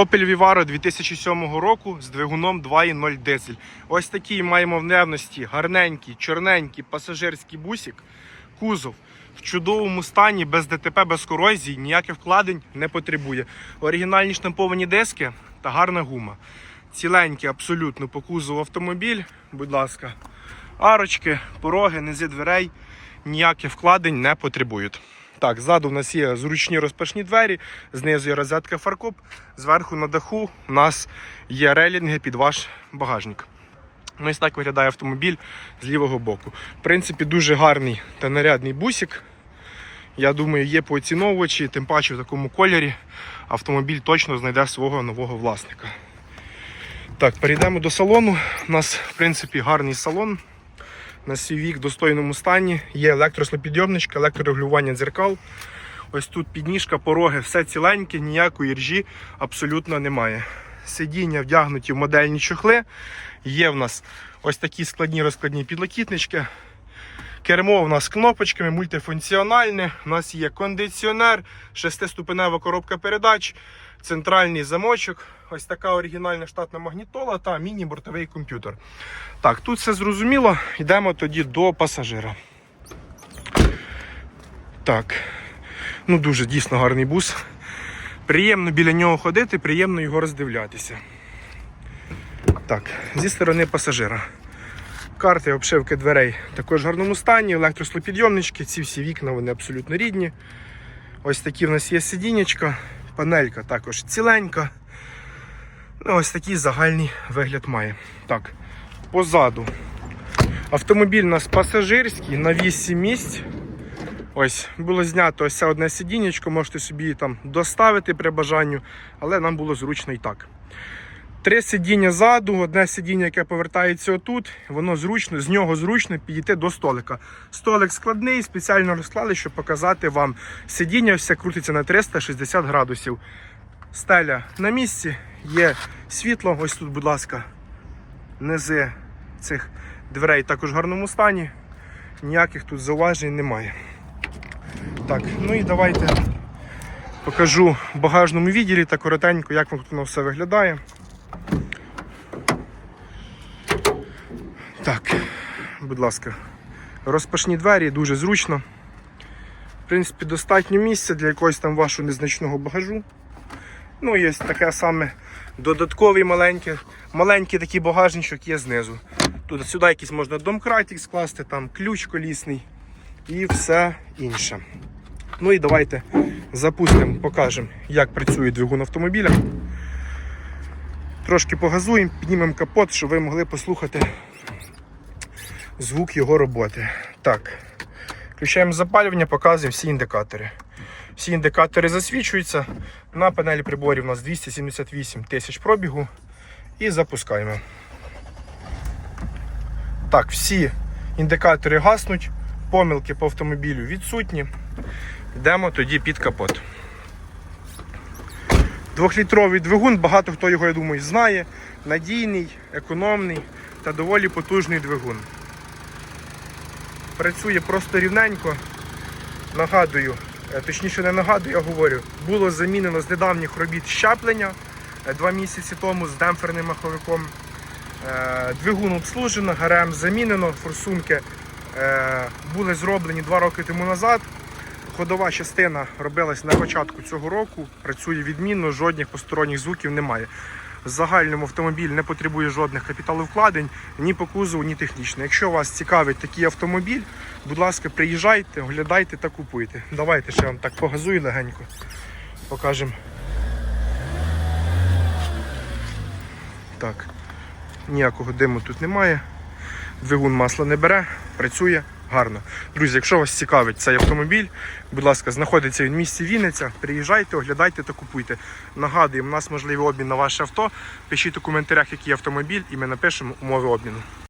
Opel Vivaro 2007 року з двигуном 2.0 дизель. Ось такий маємо в наявності гарненький, чорненький пасажирський бусик, кузов. В чудовому стані, без ДТП, без корозії, ніяких вкладень не потребує. Оригінальні штамповані диски та гарна гума. Ціленький абсолютно по кузову автомобіль, будь ласка. Арочки, пороги, низи дверей ніяких вкладень не потребують. Так, ззаду в нас є зручні розпашні двері, знизу є розетка фаркоп, зверху на даху у нас є релінги під ваш багажник. Ну, ось так виглядає автомобіль з лівого боку. В принципі, дуже гарний та нарядний бусик. Я думаю, є поціновувачі, тим паче в такому кольорі автомобіль точно знайде свого нового власника. Так, перейдемо до салону. У нас, в принципі, гарний салон. На свій вік в достойному стані. Є електрослопідйомничка, електрорегулювання дзеркал. Ось тут підніжка, пороги, все ціленьке, ніякої ржі абсолютно немає. Сидіння вдягнуті в модельні чохли. Є в нас ось такі складні розкладні підлокітнички. Кермо у нас кнопочками, мультифункціональне. У нас є кондиціонер, шестиступенева коробка передач, центральний замочок, ось така оригінальна штатна магнітола та міні-бортовий комп'ютер. Так, тут все зрозуміло. Йдемо тоді до пасажира. Так, ну дуже дійсно гарний бус. Приємно біля нього ходити, приємно його роздивлятися. Так, зі сторони пасажира. Карти обшивки дверей також в гарному стані, електрослопідйомнички, ці всі вікна вони абсолютно рідні. Ось такі в нас є сидінечка, панелька також ціленька. Ну, ось такий загальний вигляд має. Так, позаду. Автомобіль у нас пасажирський на 8 місць. Ось, було знято ось це одне сидінечко, можете собі там доставити при бажанню, але нам було зручно і так. Три сидіння ззаду, одне сидіння, яке повертається отут, воно зручно, з нього зручно підійти до столика. Столик складний, спеціально розклали, щоб показати вам. Сидіння все крутиться на 360 градусів. Стеля на місці, є світло. Ось тут, будь ласка, низи цих дверей також в гарному стані. Ніяких тут зауважень немає. Так, ну і давайте покажу в багажному відділі та коротенько, як воно все виглядає. Так, будь ласка, розпашні двері, дуже зручно. В принципі, достатньо місця для якогось там вашого незначного багажу. Ну, є таке саме додатковий маленький, маленький такий багажничок є знизу. Тут сюди якийсь можна домкратик скласти, там ключ колісний і все інше. Ну і давайте запустимо, покажемо, як працює двигун автомобіля. Трошки погазуємо, піднімемо капот, щоб ви могли послухати звук його роботи. Так, включаємо запалювання, показуємо всі індикатори. Всі індикатори засвічуються. На панелі приборів у нас 278 тисяч пробігу. І запускаємо. Так, всі індикатори гаснуть, помилки по автомобілю відсутні. Йдемо тоді під капот. Двохлітровий двигун, багато хто його, я думаю, знає. Надійний, економний та доволі потужний двигун. Працює просто рівненько. Нагадую, е, точніше не нагадую, я говорю, було замінено з недавніх робіт щеплення е, два місяці тому з демпферним маховиком. Е, Двигун обслужено, ГРМ замінено, форсунки були зроблені два роки тому назад. Ходова частина робилась на початку цього року, працює відмінно, жодних посторонніх звуків немає. В загальному автомобіль не потребує жодних капіталовкладень ні по кузову, ні технічно. Якщо вас цікавить такий автомобіль, будь ласка, приїжджайте, оглядайте та купуйте. Давайте ще вам так погазую легенько. Покажемо. Так, ніякого диму тут немає. Двигун масла не бере, працює гарно. Друзі, якщо вас цікавить цей автомобіль, будь ласка, знаходиться він в місті Вінниця. Приїжджайте, оглядайте та купуйте. Нагадуємо, у нас можливий обмін на ваше авто. Пишіть у коментарях, який автомобіль, і ми напишемо умови обміну.